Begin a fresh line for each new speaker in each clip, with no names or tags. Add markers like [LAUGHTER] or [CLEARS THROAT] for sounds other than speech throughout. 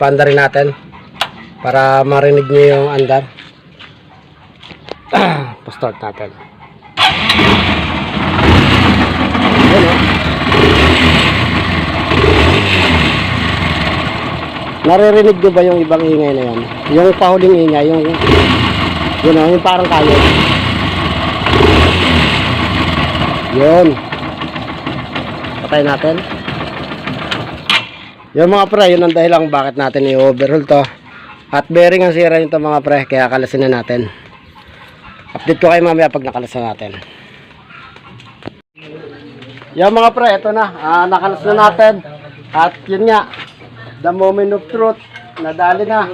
Panda rin natin. Para marinig nyo yung andar. [CLEARS THROAT] Pa-start natin. Ayan o. Naririnig nyo ba yung ibang ingay na yan? Yung pahuling ingay, yung yun o, yung parang kayo. Yun. Patay natin. Yung mga pre, yun ang dahilan bakit natin i-overhaul to. At bearing ang sira nito mga pre, kaya kalasin na natin. Update ko kayo mamaya pag nakalasan natin. Yung mga pre, ito na. Ah, nakalas na natin. At yun nga, the moment of truth, nadali na.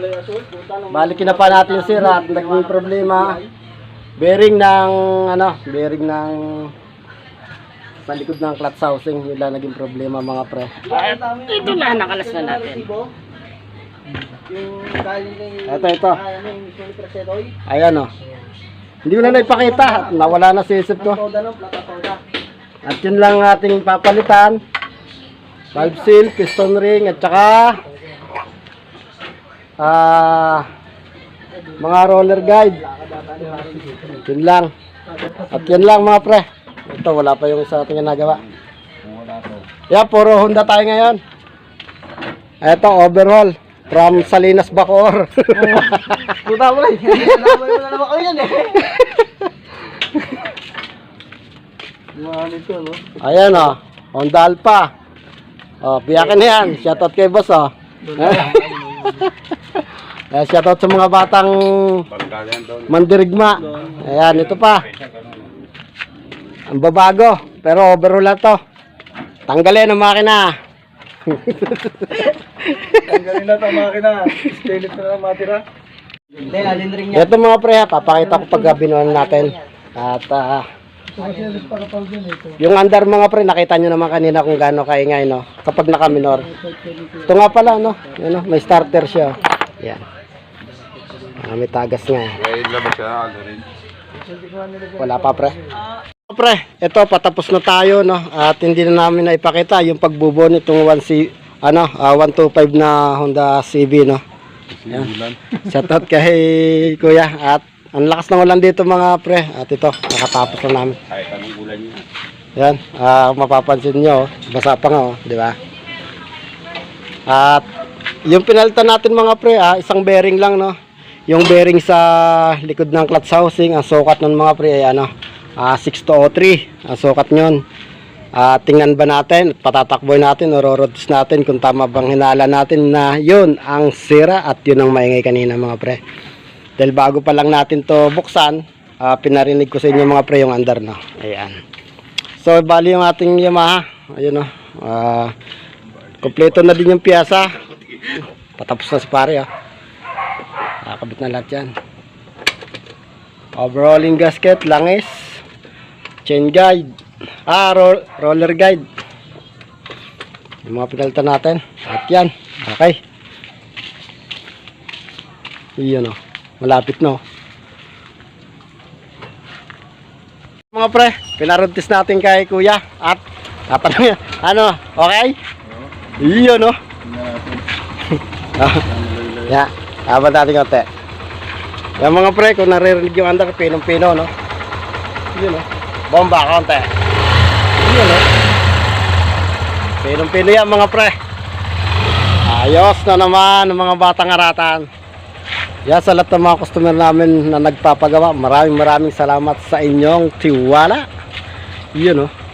Balikin na pa natin yung sira at naging problema. Bearing ng, ano, bearing ng sa likod ng clutch housing, lang naging problema mga pre.
Ito na, nakalas na natin.
Ito, ito. Ayan o. Hindi ko na naipakita. Nawala na sa isip ko. At yun lang ating papalitan. Valve seal, piston ring, at saka ah mga roller guide. Yun lang. At yun lang mga pre. Ito, wala pa yung sa ating nagawa. Yeah, puro Honda tayo ngayon. Ito, overhaul. From Salinas, Bacoor. [LAUGHS]
Puta mo rin. Naman kayo yan eh. No?
Ayan o, Honda Alpha. O, piyakin na yan. Shoutout kay boss o. Eh, [LAUGHS] shoutout sa mga batang mandirigma. Ayan, ito pa. Ang babago, pero overhaul na to. Tanggalin ang makina.
Tanggalin na ito, makina. Stainless na lang matira.
Ito mga pre, ha, papakita ko pag binuhan natin. At ah, yung andar mga pre, nakita nyo naman kanina kung gaano kaingay, no? Kapag nakaminor. Ito nga pala, no? Yan, no? May starter siya. Yan. Ah, may tagas nga. Wala pa pre. Pre, ito patapos na tayo no at hindi na namin naipakita yung pagbubo nitong 1C ano, ah, 125 na Honda CB no. Yan. Shoutout kay Kuya at ang lakas ng ulan dito mga pre at ito nakatapos na namin. Yan, ah mapapansin nyo, basa pa nga, oh, di ba? At yung pinalitan natin mga pre, ah, isang bearing lang, no? Yung bearing sa likod ng clutch housing, ang sukat ng mga pre ay ano, ah 6203, ang sukat nyon. Ah, tingnan ba natin, patatakboy natin, o rorods natin kung tama bang hinala natin na yun ang sira at yun ang maingay kanina mga pre. Dahil bago pa lang natin to buksan, ah, pinarinig ko sa inyo mga pre yung andar no. Ayan. So bali yung ating Yamaha, ayun oh. Ah, kompleto na din yung piyasa. Patapos na si pare ah. Nakakabit na lahat yan. Overhauling gasket, langis, chain guide, ah, ro- roller guide. Yung mga pinalitan natin. At yan. Okay. Iyon o. Malapit no. Mga pre, pinarontis natin kay kuya. At, tatanong [LAUGHS] niya, ano, okay? Iyon no. Ya, abot natin konti. Yung mga pre, kung naririnig yung andar, pinong-pino, no? Yun, no? Bomba, konti. Yun, no? Pinong-pino yan, mga pre. Ayos na naman ng mga batang aratan. Yan sa lahat ng mga customer namin na nagpapagawa. Maraming maraming salamat sa inyong tiwala. Yun, no?